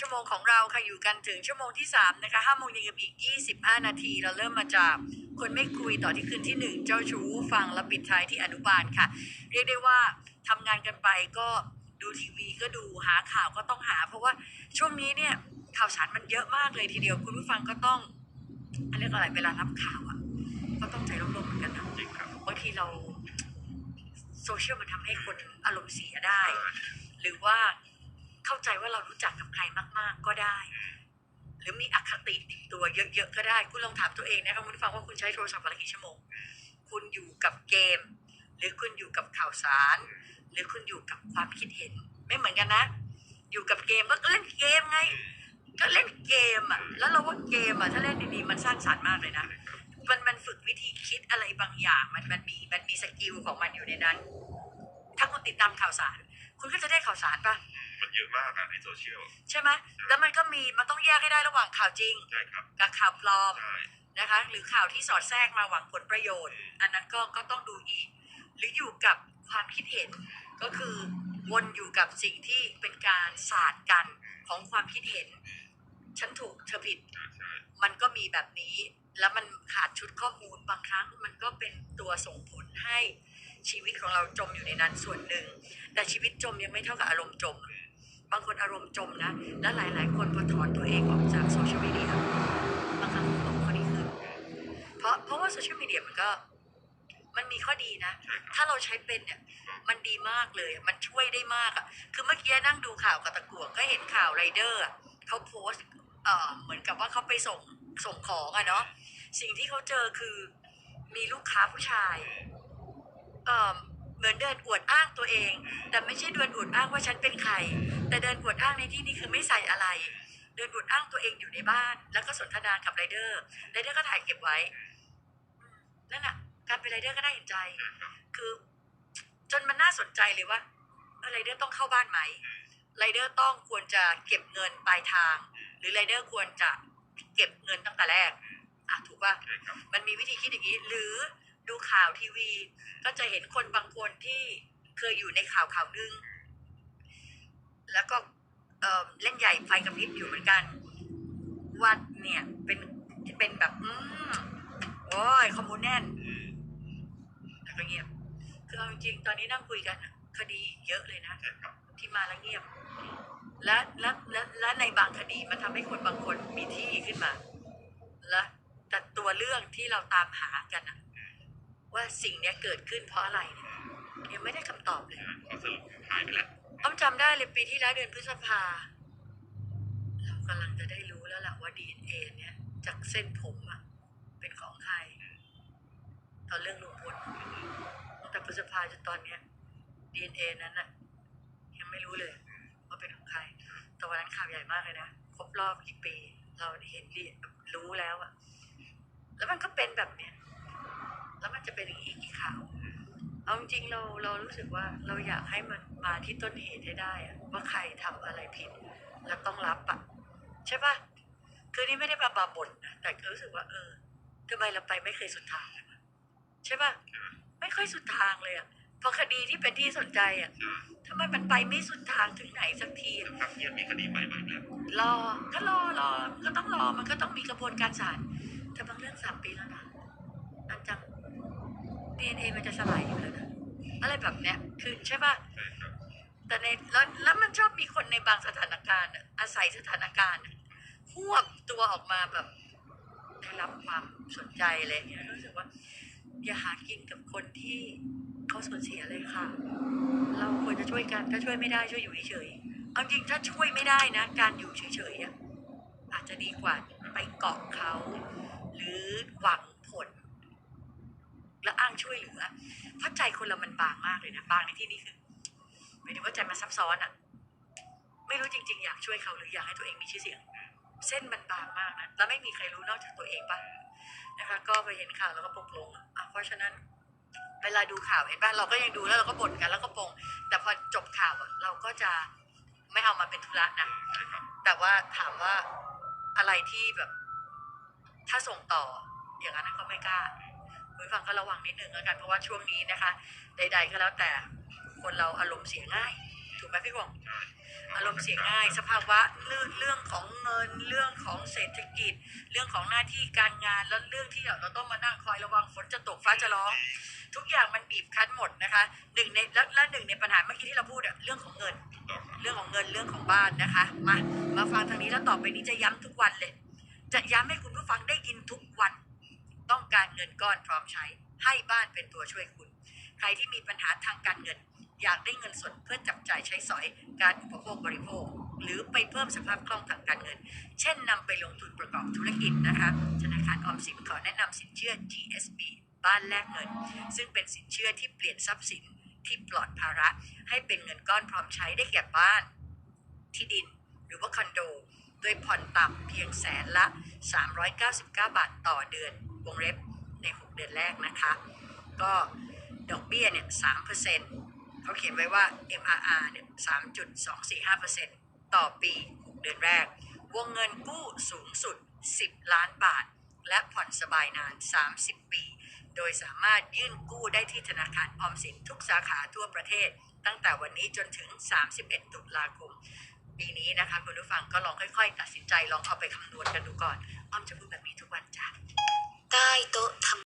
ชั่วโมงของเราค่ะอยู่กันถึงชั่วโมงที่3นะคะ5โมงเย็นกับอีก 25 นาที เราเริ่มมาจากคนไม่คุยต่อที่คืนที่ 1 เจ้าชู้ฟังและปิดท้ายที่อนุบาลค่ะ เรียกได้ว่าทำงานกันไปก็ดูทีวีก็ดูหาข่าวก็ต้องหา เพราะว่าช่วงนี้เนี่ยข่าวสารมันเยอะมากเลยทีเดียวคุณผู้ฟังก็ต้องเรียกอะไรเวลารับข่าวอะ ก็ต้องใจร่มๆเหมือนกันนะครับบางทีเราโซเชียลมันทำให้คนอารมณ์เสียได้ หรือว่า เข้าใจว่าเรารู้จักกับใครมาก ๆ ก็ได้ หรือมีอคติติดตัวเยอะ ๆ ก็ได้ คุณลองถามตัวเองนะคะคุณผู้ฟังว่าคุณใช้โทรศัพท์วันละกี่ชั่วโมง คุณอยู่กับเกม หรือคุณอยู่กับข่าวสาร หรือคุณอยู่กับความคิดเห็น ไม่เหมือนกันนะ อยู่กับเกมก็เล่นเกมไง ก็เล่นเกมอะ แล้วเราว่าเกมอะถ้าเล่นดีๆมันสร้างสรรค์มากเลยนะ มันมันฝึกวิธีคิดอะไรบางอย่าง มันมันมีมันมีสกิลของมันอยู่ในนั้น ถ้าคุณติดตามข่าวสาร คุณก็จะได้ข่าวสารปะมันเยอะมากอะในโซเชียลใช่ไหมแล้วมันก็มีมันต้องแยกให้ได้ระหว่างข่าวจริง ใช่ครับกับข่าวปลอมใช่นะคะ หรือข่าวที่สอดแทรกมาหวังผลประโยชน์ อันนั้นก็ก็ต้องดูอีก หรืออยู่กับความคิดเห็นก็คือวนอยู่กับสิ่งที่เป็นการศาสตร์กันของความคิดเห็น ฉันถูกเธอผิด ใช่ใช่มันก็มีแบบนี้ แล้วมันขาดชุดข้อมูลบางครั้ง มันก็เป็นตัวส่งผลให้ ชีวิตของเราจมอยู่ในนั้นส่วนหนึ่ง แต่ชีวิตจมยังไม่เท่ากับอารมณ์จม บางคนอารมณ์จมนะ และหลาย ๆ คนพอถอนตัวเองออกจากโซเชียลมีเดียบางครั้งอารมณ์เขาดีขึ้นเพราะเพราะว่าโซเชียลมีเดียมันก็มันมีข้อดีนะ ถ้าเราใช้เป็นเนี่ย มันดีมากเลย มันช่วยได้มากอะ คือเมื่อกี้นั่งดูข่าวกับตะกั่วก็เห็นข่าวไรเดอร์เขาโพสต์เอ่อเหมือนกับว่าเขาไปส่งส่งของอะเนาะ สิ่งที่เขาเจอคือมีลูกค้าผู้ชาย เอ่อเหมือนเดินอวดอ้างตัวเอง แต่ไม่ใช่เดินอวดอ้างว่าฉันเป็นใคร แต่เดินอวดอ้างในที่นี้คือไม่ใส่อะไร เดินอวดอ้างตัวเองอยู่ในบ้าน แล้วก็สนทนากับไรเดอร์ไรเดอร์ก็ถ่ายเก็บไว้นั่นแหะการเป็นไรเดอร์ก็น่าเห็นใจ คือ จนมันน่าสนใจเลยว่าไรเดอร์ต้องเข้าบ้านไหมไรเดอร์ต้องควรจะเก็บเงินปลายทาง หรือไรเดอร์ควรจะเก็บเงินตั้งแต่แรกอะถูกป่ะมันมีวิธีคิดอย่างนี้ หรือ ดูข่าวทีวี ก็จะเห็นคนบางคนที่เคยอยู่ในข่าวข่าวนึง แล้วก็เออเล่นใหญ่ไฟกระพริบอยู่เหมือนกันว่าเนี่ยเป็นเป็นแบบอืมโอ้ยข้อมูลแน่นมแล้วก็เงียบ คือเอาจริงๆตอนนี้นั่งคุยกัน คดีเยอะเลยนะ ที่มาแล้วเงียบ และและและและในบางคดีมันทำให้คนบางคนมีที่ขึ้นมา และแต่ตัวเรื่องที่เราตามหากันอะ ว่าสิ่งเนี้ยเกิดขึ้นเพราะอะไรเนี่ยยังไม่ได้คำตอบเลยใช่ขอสรุปหายไปแล้วอ้อมจำได้เลยปีที่แล้วเดือนพฤษภาเรากำลังจะได้รู้แล้วแหละว่าดีเอเนี่ยจากเส้นผมอะเป็นของใครตอนเรื่องลุงพลตั้งแต่พฤษภาจนตอนเนี้ยดีเอนั้นอะยังไม่รู้เลยว่าเป็นของใครแต่วันนั้นข่าวใหญ่มากเลยนะครบรอบกี่ปี เราเห็นดีรู้แล้วอะแล้วมันก็เป็นแบบเนี้ย แล้วมันจะเป็นอย่างนี้อีกกี่ข่าวเอาจริงๆเราเรารู้สึกว่าเราอยากให้มันมาที่ต้นเหตุให้ได้อะว่าใครทำอะไรผิด แล้วต้องรับอะใช่ปะคือนี่ไม่ได้มาบาบ่นนะแต่ก็รู้สึกว่า เออทำไมเราไปไม่เคยสุดทางเลยวะใช่ปะไม่ค่อยสุดทางเลยอะพอคดีที่เป็นที่สนใจอะใช่ทำไมมันไปไม่สุดทางถึงไหนสักทีอะครับเนี่ยมีคดีใหม่มาอีกแล้วรอก็รอรอก็ต้องรอมันก็ต้องมีกระบวนการศาลแต่บางเรื่องสามปีแล้วนะอันจัง ดีเอ็นเอมันจะสลายอยู่แล้วนะอะไรแบบเนี้ยคือใช่ปะใช่ครับแต่ในแล้วแล้วมันชอบมีคนในบางสถานการณ์อะอาศัยสถานการณ์อะหวบตัวออกมาแบบได้รับความสนใจอะไรอย่างเงี้ยรู้สึกว่า อย่าหากินกับคนที่เขาสูญเสียเลยค่ะ เราควรจะช่วยกันถ้าช่วยไม่ได้ช่วยอยู่เฉยๆเอาจริงถ้าช่วยไม่ได้นะ การอยู่เฉยๆอะอาจจะดีกว่าไปเกาะเขา หรือหวังผล และอ้างช่วยเหลือเพราะใจคนเรามันบางมากเลยนะบางในที่นี้คือหมายถึงว่าใจมันซับซ้อนอะไม่รู้จริง ๆ อยากช่วยเขาหรืออยากให้ตัวเองมีชื่อเสียง เส้นมันบางมากนะแล้วไม่มีใครรู้นอกจากตัวเองปะนะคะก็ไปเห็นข่าวแล้วก็ปลงลงอะอะเพราะฉะนั้นเวลาดูข่าวเห็นป่ะเราก็ยังดูแล้วเราก็บ่นกันแล้วก็ปง แต่พอจบข่าวอะเราก็จะไม่เอามาเป็นธุระนะแต่ว่าถามว่าอะไรที่แบบ ถ้าส่งต่ออย่างนั้นก็ไม่กล้า คุณฟังก็ระวังนิดนึงแล้วกันเพราะว่าช่วงนี้นะคะ ใด ๆ ก็แล้วแต่คนเราอารมณ์เสียง่าย ถูกไหมพี่หวงใช่อารมณ์เสียง่าย สภาวะเรื่องเรื่องของเงินเรื่องของเศรษฐกิจ เรื่องของหน้าที่การงานแล้วเรื่องที่เราต้องมานั่งคอยระวังฝนจะตกฟ้าจะร้องทุกอย่างมันบีบคั้นหมดนะคะหนึ่งในแล้วและหนึ่งในปัญหาเมื่อกี้ที่เราพูดอะเรื่องของเงินถูกต้องครับเรื่องของเงินเรื่องของบ้านนะคะมามาฟังทางนี้แล้วต่อไปนี้จะย้ำทุกวันเลย จะย้ำให้คุณผู้ฟังได้ยินทุกวันต้อง การเงินก้อนพร้อมใช้ ให้บ้านเป็นตัวช่วยคุณ ใครที่มีปัญหาทางการเงิน อยากได้เงินสดเพื่อจับจ่ายใช้สอย การอุปโภคบริโภค หรือไปเพิ่มสภาพคล่องทางการเงิน เช่นนำไปลงทุนประกอบธุรกิจนะคะธนาคารออมสินขอแนะนำสินเชื่อ GSB บ้านแลกเงิน ซึ่งเป็นสินเชื่อที่เปลี่ยนทรัพย์สินที่ปลอดภาระให้เป็นเงินก้อนพร้อมใช้ได้แก่บ้าน ที่ดินหรือว่าคอนโด โดยผ่อนต่ำเพียงแสนละ 399 บาทต่อเดือน วงเล็บ ใน 6 เดือนแรกนะคะ ก็ดอกเบี้ยเนี่ย3%เปอร์เซ็นต์เขาเขียนไว้ว่า MRR เนี่ย3.245%ต่อปี 6 เดือนแรก วงเงินกู้สูงสุด 10 ล้านบาท และผ่อนสบายนาน 30 ปี โดยสามารถยื่นกู้ได้ที่ธนาคารออมสินทุกสาขาทั่วประเทศ ตั้งแต่วันนี้จนถึง 31 ตุลาคม ปีนี้นะคะคุณผู้ฟังก็ลองค่อย ๆ ตัดสินใจลองเอาไปคำนวณกันดูก่อน อ้อมจะพูดแบบนี้ ทุกวันจ้ะใต้โต๊ะทำ